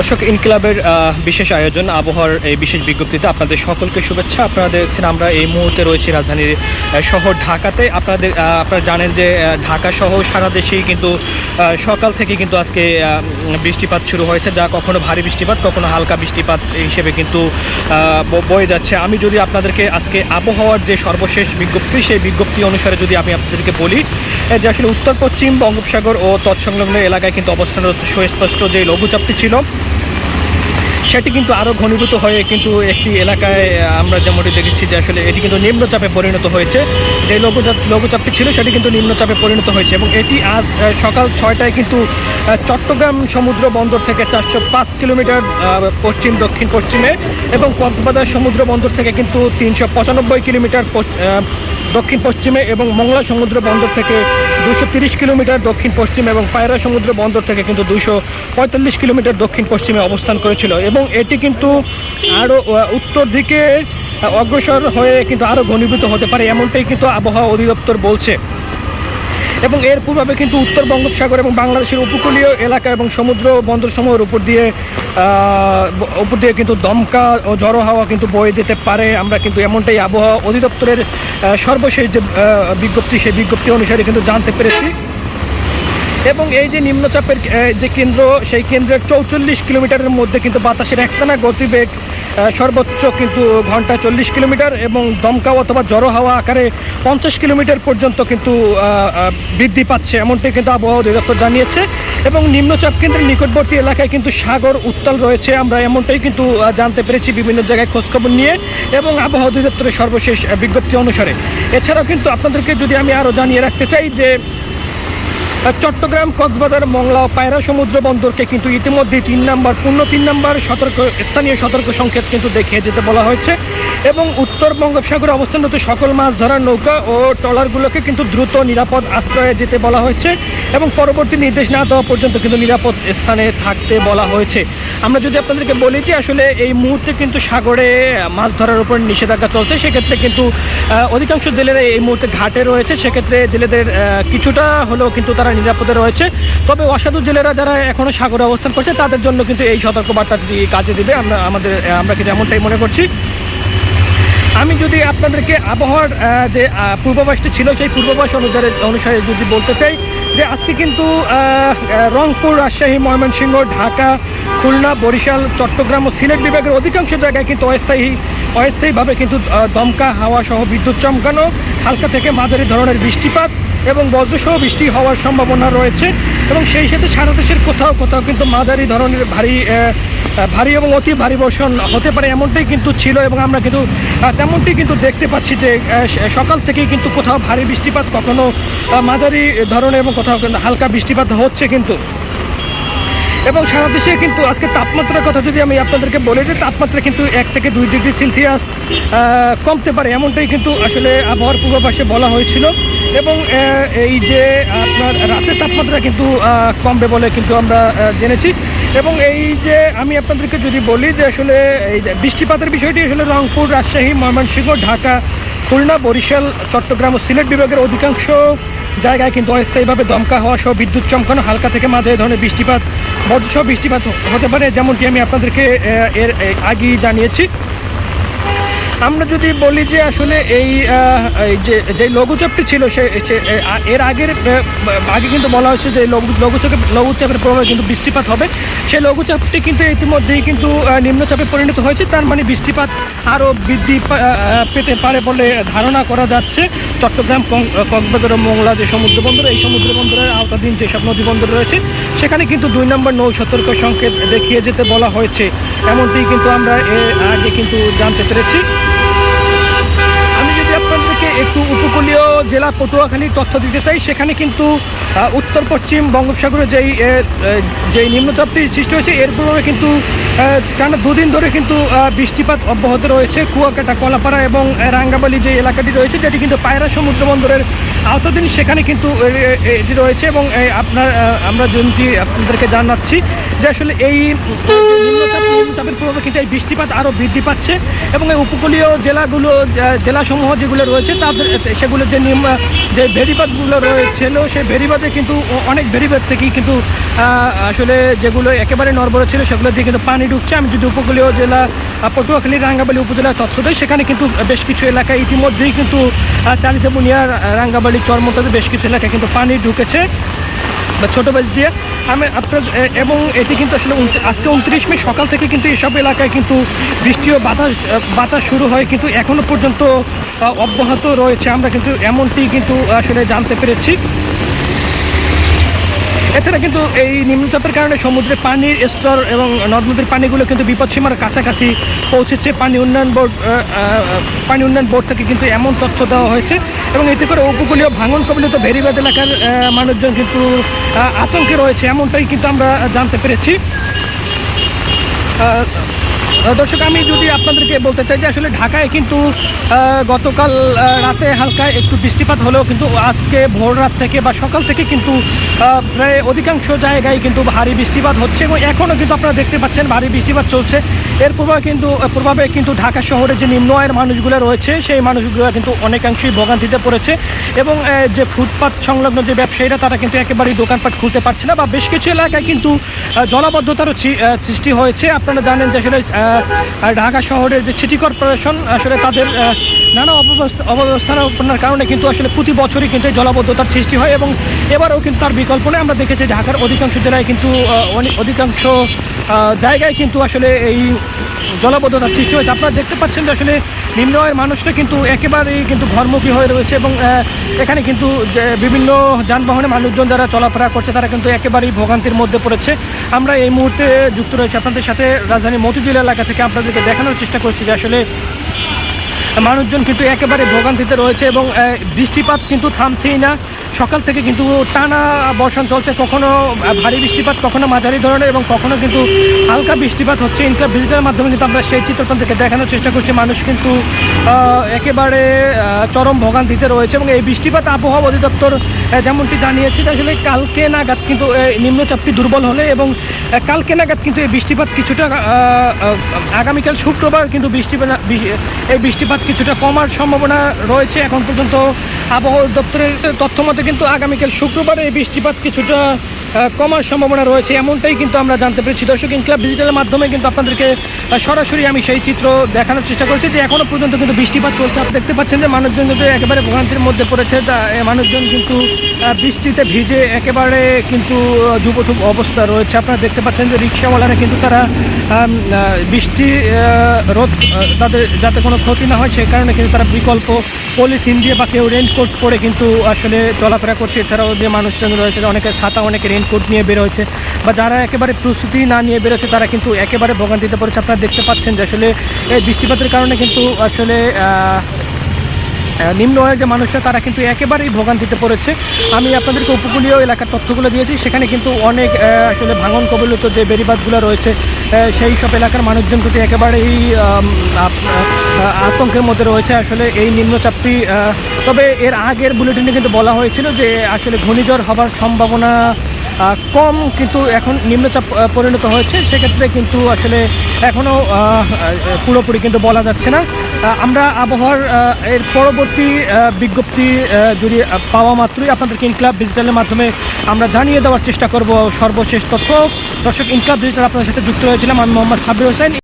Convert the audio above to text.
দর্শক, ইনকিলাবের বিশেষ আয়োজন, আবহাওয়ার এই বিশেষ বিজ্ঞপ্তিতে আপনাদের সকলকে শুভেচ্ছা। আপনারা দেখছেন আমরা এই মুহূর্তে রয়েছি রাজধানীর শহর ঢাকাতে। আপনাদের আপনারা জানেন যে ঢাকা সহ সারা দেশেই কিন্তু সকাল থেকে কিন্তু আজকে বৃষ্টিপাত শুরু হয়েছে, যা কখনো ভারী বৃষ্টিপাত, কখনো হালকা বৃষ্টিপাত হিসেবে কিন্তু বয়ে যাচ্ছে। আমি যদি আপনাদেরকে আজকে আবহাওয়ার যে সর্বশেষ বিজ্ঞপ্তি, সেই বিজ্ঞপ্তি অনুসারে যদি আমি আপনাদেরকে বলি যে আসলে উত্তর পশ্চিম বঙ্গোপসাগর ও তৎসংলগ্ন এলাকায় কিন্তু অবস্থানরত সুস্পষ্ট যে লঘুচাপটি ছিল সেটি কিন্তু আরও ঘনীভূত হয়ে কিন্তু একটি এলাকায় আমরা যেমনটি দেখেছি যে আসলে এটি কিন্তু নিম্নচাপে পরিণত হয়েছে। যে লঘুচাপ, লঘুচাপটি ছিল, সেটি কিন্তু নিম্নচাপে পরিণত হয়েছে এবং এটি আজ সকাল ছয়টায় কিন্তু চট্টগ্রাম সমুদ্র বন্দর থেকে চারশো পাঁচ কিলোমিটার পশ্চিম, দক্ষিণ, পশ্চিমে এবং কক্সবাজার সমুদ্র বন্দর থেকে কিন্তু তিনশো পঁচানব্বই কিলোমিটার দক্ষিণ পশ্চিমে এবং মংলা সমুদ্র বন্দর থেকে দুশো কিলোমিটার দক্ষিণ পশ্চিমে এবং পায়রা সমুদ্র বন্দর থেকে কিন্তু দুশো কিলোমিটার দক্ষিণ পশ্চিমে অবস্থান করেছিল। এবং এটি কিন্তু আরও উত্তর দিকে অগ্রসর হয়ে কিন্তু আরও ঘনীভূত হতে পারে, এমনটাই কিন্তু আবহাওয়া অধিদপ্তর বলছে। এবং এর পূর্বে কিন্তু উত্তর বঙ্গোপসাগর এবং বাংলাদেশের উপকূলীয় এলাকা এবং সমুদ্র বন্দর সমূহের উপর দিয়ে উপর দিয়ে কিন্তু দমকা ও জড়ো হাওয়া কিন্তু বয়ে যেতে পারে। আমরা কিন্তু এমনটাই আবহাওয়া অধিদপ্তরের সর্বশেষ যে বিজ্ঞপ্তি, সেই বিজ্ঞপ্তি অনুসারে কিন্তু জানতে পেরেছি। এবং এই যে নিম্নচাপের যে কেন্দ্র, সেই কেন্দ্রের চৌচল্লিশ কিলোমিটারের মধ্যে কিন্তু বাতাসের একটানা গতিবেগ সর্বোচ্চ কিন্তু ঘণ্টা চল্লিশ কিলোমিটার এবং দমকা অথবা জড়ো হাওয়া আকারে পঞ্চাশ কিলোমিটার পর্যন্ত কিন্তু বৃদ্ধি পাচ্ছে এমনটাই কিন্তু আবহাওয়া অধিদপ্তর জানিয়েছে। এবং নিম্নচাপ কেন্দ্রের নিকটবর্তী এলাকায় কিন্তু সাগর উত্তাল রয়েছে, আমরা এমনটাই কিন্তু জানতে পেরেছি বিভিন্ন জায়গায় খোঁজখবর নিয়ে এবং আবহাওয়া অধিদপ্তরের সর্বশেষ বিজ্ঞপ্তি অনুসারে। এছাড়াও কিন্তু আপনাদেরকে যদি আমি আরও জানিয়ে রাখতে চাই যে চট্টগ্রাম, কক্সবাজার, মংলা পায়রা সমুদ্র বন্দরকে কিন্তু ইতিমধ্যে তিন নম্বর, পূর্ণ তিন নম্বর সতর্ক, স্থানীয় সতর্ক সংকেত কিন্তু দেখিয়ে যেতে বলা হয়েছে। এবং উত্তর বঙ্গোপসাগরে অবস্থানরত সকল মাছ ধরার নৌকা ও ট্রলারগুলোকে কিন্তু দ্রুত নিরাপদ আশ্রয়ে যেতে বলা হয়েছে এবং পরবর্তী নির্দেশ না দেওয়া পর্যন্ত কিন্তু নিরাপদ স্থানে থাকতে বলা হয়েছে। আমরা যদি আপনাদেরকে বলি যে আসলে এই মুহূর্তে কিন্তু সাগরে মাছ ধরার উপর নিষেধাজ্ঞা চলছে, সেক্ষেত্রে কিন্তু অধিকাংশ জেলেরা এই মুহূর্তে ঘাটে রয়েছে। সেক্ষেত্রে জেলেদের কিছুটা হলেও কিন্তু তারা নিরাপদে রয়েছে। তবে অসাধু জেলেরা যারা এখনও সাগরে অবস্থান করছে, তাদের জন্য কিন্তু এই সতর্কবার্তাটি কাজে দিবে। আমরা, আমাদের আমরা কিন্তু এমনটাই মনে করছি। আমি যদি আপনাদেরকে আবহাওয়ার যে পূর্বাভাসটি ছিল, সেই পূর্বাভাস অনুসারে অনুসারে যদি বলতে চাই যে আজকে কিন্তু রংপুর, রাজশাহী, ময়মনসিংহ, ঢাকা, খুলনা, বরিশাল, চট্টগ্রাম ও সিলেট বিভাগের অধিকাংশ জায়গায় কিন্তু অস্থায়ী, অস্থায়ীভাবে কিন্তু দমকা হাওয়া সহ বিদ্যুৎ চমকানো, হালকা থেকে মাঝারি ধরনের বৃষ্টিপাত। এবং বজ্রসহ বৃষ্টি হওয়ার সম্ভাবনা রয়েছে এবং সেই সাথে সারা দেশের কোথাও কোথাও কিন্তু মাঝারি ধরনের ভারী ভারী এবং অতি ভারী বর্ষণ হতে পারে এমনটাই কিন্তু ছিল এবং আমরা কিন্তু তেমনটি কিন্তু দেখতে পাচ্ছি যে সকাল থেকেই কিন্তু কোথাও ভারী বৃষ্টিপাত কখনো আহ, মাঝারি ধরনের এবং কোথাও কিন্তু হালকা বৃষ্টিপাত হচ্ছে কিন্তু। এবং সারা দেশে কিন্তু আজকে তাপমাত্রার কথা যদি আমি আপনাদেরকে বলি যে তাপমাত্রা কিন্তু এক থেকে দুই ডিগ্রি সেলসিয়াস কমতে পারে এমনটাই কিন্তু আসলে আবহাওয়ার পূর্বাভাসে বলা হয়েছিল। এবং এই যে আপনার রাতের তাপমাত্রা কিন্তু কমবে বলে কিন্তু আমরা জেনেছি। এবং এই যে আমি আপনাদেরকে যদি বলি যে আসলে এই যে বৃষ্টিপাতের বিষয়টি আসলে রংপুর, রাজশাহী, ময়মনসিংহ, ঢাকা, খুলনা, বরিশাল, চট্টগ্রাম ও সিলেট বিভাগের অধিকাংশ জায়গায় কিন্তু অস্থায়ীভাবে দমকা হওয়া সহ বিদ্যুৎ চমকানো, হালকা থেকে মাঝে ধরনের বৃষ্টিপাত, বজ্রসহ বৃষ্টিপাত হতে পারে, যেমনটি আমি আপনাদেরকে এর আগেই জানিয়েছি। আমরা যদি বলি যে আসলে এই যে যে লঘুচাপটি ছিল, সে এর আগের আগে কিন্তু বলা হয়েছে যে লঘু লঘুচাপের প্রভাবে কিন্তু বৃষ্টিপাত হবে। সেই লঘুচাপটি কিন্তু ইতিমধ্যেই কিন্তু নিম্নচাপে পরিণত হয়েছে। তার মানে বৃষ্টিপাত আরও বৃদ্ধি পেতে পারে বলে ধারণা করা যাচ্ছে। চট্টগ্রাম কক্সবাজার মোংলা যে সমুদ্র বন্দর এই সমুদ্র বন্দরের আওতাধীন যেসব নদী বন্দর রয়েছে, সেখানে কিন্তু দুই নম্বর নৌ সতর্ক সংকেত দেখিয়ে যেতে বলা হয়েছে। এমনটি কিন্তু আমরা এর আগে কিন্তু জানতে পেরেছি। একটু উপকূলীয় জেলা পটুয়াখালীর তথ্য দিতে চাই। সেখানে কিন্তু উত্তর, পশ্চিম বঙ্গোপসাগরে যেই যেই নিম্নচাপটি সৃষ্টি হয়েছে, এর প্রভাবে কিন্তু টানা দুদিন ধরে কিন্তু বৃষ্টিপাত অব্যাহত রয়েছে। কুয়াকাটা, কলাপাড়া এবং রাঙ্গাবালি যে এলাকাটি রয়েছে, যেটি কিন্তু পায়রা সমুদ্র বন্দরের আওতাধীন সেখানে কিন্তু এটি রয়েছে এবং আপনার আমরা যেমনটি আপনাদেরকে জানাচ্ছি যে আসলে এই নিম্নচাপ, নিম্নচাপের প্রভাবে কিন্তু এই বৃষ্টিপাত আরও বৃদ্ধি পাচ্ছে এবং এই উপকূলীয় জেলাগুলো জেলাসমূহ যেগুলো রয়েছে, তাদের, সেগুলো যে নিম্ন, যে ভেরিবাদগুলো রয়েছিল, সেই ভেরিবাদে কিন্তু অনেক ভেরিবাদ থেকেই কিন্তু আসলে যেগুলো একেবারে নরবরে ছিল, সেগুলো দিয়ে কিন্তু পানি ঢুকছে। আমি যদি উপকূলীয় জেলা পটুয়াখালী, রাঙ্গাবালি উপজেলার তথ্য দেয় সেখানে কিন্তু বেশ কিছু এলাকায় ইতিমধ্যেই কিন্তু চালিতে বুনিয়া রাঙ্গাবালি চরমতাতে বেশ কিছু এলাকায় কিন্তু পানি ঢুকেছে বা ছোটো বেশ দিয়ে। আমি আপনার এবং এটি কিন্তু আসলে আজকে উনত্রিশ মে সকাল থেকে কিন্তু এসব এলাকায় কিন্তু বৃষ্টি ও বাতাস বাতাস শুরু হয় কিন্তু এখনও পর্যন্ত অব্যাহত রয়েছে। আমরা কিন্তু এমনটি কিন্তু আসলে জানতে পেরেছি। এছাড়া কিন্তু এই নিম্নচাপের কারণে সমুদ্রে পানির স্তর এবং নদ নদীর পানিগুলো কিন্তু বিপদসীমার কাছাকাছি পৌঁছেছে। পানি উন্নয়ন বোর্ড পানি উন্নয়ন বোর্ড থেকে কিন্তু এমন তথ্য দেওয়া হয়েছে এবং এতে করে উপকূলীয় ভাঙন কবলিত ভেরিবাদ এলাকার মানুষজন কিন্তু আতঙ্কে রয়েছে, এমনটাই কিন্তু আমরা জানতে পেরেছি। দর্শক, আমি যদি আপনাদেরকে বলতে চাই যে আসলে ঢাকায় কিন্তু গতকাল রাতে হালকা একটু বৃষ্টিপাত হলেও কিন্তু আজকে ভোর রাত থেকে বা সকাল থেকে কিন্তু প্রায় অধিকাংশ জায়গায় কিন্তু ভারী বৃষ্টিপাত হচ্ছে এবং এখনও কিন্তু আপনারা দেখতে পাচ্ছেন ভারী বৃষ্টিপাত চলছে। এর প্রভাবে কিন্তু প্রভাবে কিন্তু ঢাকা শহরে যে নিম্ন আয়ের মানুষগুলো রয়েছে, সেই মানুষগুলো কিন্তু অনেকাংশেই ভোগান্তিতে পড়েছে এবং যে ফুটপাত সংলগ্ন যে ব্যবসায়ীরা, তারা কিন্তু একেবারেই দোকানপাট খুলতে পারছে না বা বেশ কিছু এলাকায় কিন্তু জলাবদ্ধতারও সৃষ্টি হয়েছে। আপনারা জানেন যে আসলে ঢাকা শহরের যে সিটি কর্পোরেশন, আসলে তাদের নানা অব্যবস্থা অব্যবস্থাপনার কারণে কিন্তু আসলে প্রতি বছরই কিন্তু জলাবদ্ধতার সৃষ্টি হয় এবং এবারও কিন্তু তার বিকল্প নেই। আমরা দেখেছি ঢাকার অধিকাংশ জেলায় কিন্তু অধিকাংশ জায়গায় কিন্তু আসলে এই জলাবদ্ধতার সৃষ্টি হয়েছে। আপনারা দেখতে পাচ্ছেন যে আসলে নিম্ন আয়ের মানুষরা কিন্তু একেবারেই কিন্তু ঘরমুখী হয়ে রয়েছে এবং এখানে কিন্তু বিভিন্ন যানবাহনে মানুষজন যারা চলাফেরা করছে, তারা কিন্তু একেবারেই ভোগান্তির মধ্যে পড়েছে। আমরা এই মুহূর্তে যুক্ত রয়েছে আপনাদের সাথে রাজধানী মতিঝিল এলাকা থেকে। আপনাদেরকে দেখানোর চেষ্টা করছি যে আসলে মানুষজন কিন্তু একেবারে ভোগান্তিতে রয়েছে এবং বৃষ্টিপাত কিন্তু থামছেই না। সকাল থেকে কিন্তু টানা বর্ষণ চলছে, কখনো ভারী বৃষ্টিপাত, কখনো মাঝারি ধরনের এবং কখনো কিন্তু হালকা বৃষ্টিপাত হচ্ছে। ইনকা ডিজিটাল মাধ্যমে কিন্তু আমরা সেই চিত্রটা থেকে দেখানোর চেষ্টা করছি। মানুষ কিন্তু একেবারে চরম ভোগান্তিতে রয়েছে এবং এই বৃষ্টিপাত আবহাওয়া অধিদপ্তর যেমনটি জানিয়েছে আসলে কালকে নাগাদ কিন্তু নিম্নচাপটি দুর্বল হলে এবং কালকে নাগাদ কিন্তু এই বৃষ্টিপাত কিছুটা আগামীকাল শুক্রবার কিন্তু বৃষ্টিপাত এই বৃষ্টিপাত কিছুটা কমার সম্ভাবনা রয়েছে। এখন পর্যন্ত আবহাওয়া দপ্তরের তথ্য মতে কিন্তু আগামীকাল শুক্রবারে এই বৃষ্টিপাত কিছুটা কমার সম্ভাবনা রয়েছে। এমনটাই কিন্তু আমরা জানতে পেরেছি। দর্শক, ইনক্লাব ডিজিটালের মাধ্যমে কিন্তু আপনাদেরকে সরাসরি আমি সেই চিত্র দেখানোর চেষ্টা করছি যে এখনও পর্যন্ত কিন্তু বৃষ্টিপাত চলছে। আপনি দেখতে পাচ্ছেন যে মানুষজন কিন্তু একেবারে ভোগান্তির মধ্যে পড়েছে। মানুষজন কিন্তু বৃষ্টিতে ভিজে একেবারে কিন্তু যুবথুব অবস্থা রয়েছে। আপনারা দেখতে পাচ্ছেন যে রিক্সাওয়ালারা কিন্তু তারা বৃষ্টি রোধ তাদের যাতে কোনো ক্ষতি না হয় সেই কারণে কিন্তু তারা বিকল্প পলিথিন দিয়ে বা কেউ রেনকোট পরে কিন্তু আসলে চলাফেরা করছে। এছাড়াও যে মানুষজন রয়েছে, অনেকে ছাতা, অনেকে রেনকোট নিয়ে বেরোচ্ছে বা যারা একেবারে প্রস্তুতি না নিয়ে বেরোচ্ছে তারা কিন্তু একেবারে ভোগান্তিতে পড়েছে। আপনারা দেখতে পাচ্ছেন যে আসলে এই বৃষ্টিপাতের কারণে কিন্তু আসলে নিম্ন আয়ের যে মানুষরা, তারা কিন্তু একেবারেই ভোগান্তিতে পড়েছে। আমি আপনাদেরকে উপকূলীয় এলাকার তথ্যগুলো দিয়েছি, সেখানে কিন্তু অনেক আসলে ভাঙন কবলিত যে বেড়িবাঁধগুলো রয়েছে সেই সব এলাকার মানুষজন কিন্তু একেবারেই আতঙ্কের মধ্যে রয়েছে। আসলে এই নিম্নচাপটি তবে এর আগের বুলেটিনে কিন্তু বলা হয়েছিল যে আসলে ঘূর্ণিঝড় হবার সম্ভাবনা কম কিন্তু এখন নিম্নচাপ পরিণত হয়েছে। সেক্ষেত্রে কিন্তু আসলে এখনও পুরোপুরি কিন্তু বলা যাচ্ছে না। আমরা আবহাওয়ার এর পরবর্তী বিজ্ঞপ্তি যদি পাওয়া মাত্রই আপনাদেরকে ইনক্লাব ডিজিটালের মাধ্যমে আমরা জানিয়ে দেওয়ার চেষ্টা করব সর্বশেষ তথ্য। দর্শক, ইনক্লাব ডিজিটাল আপনাদের সাথে যুক্ত হয়েছিলাম আমি মোহাম্মদ সাবির হোসেন।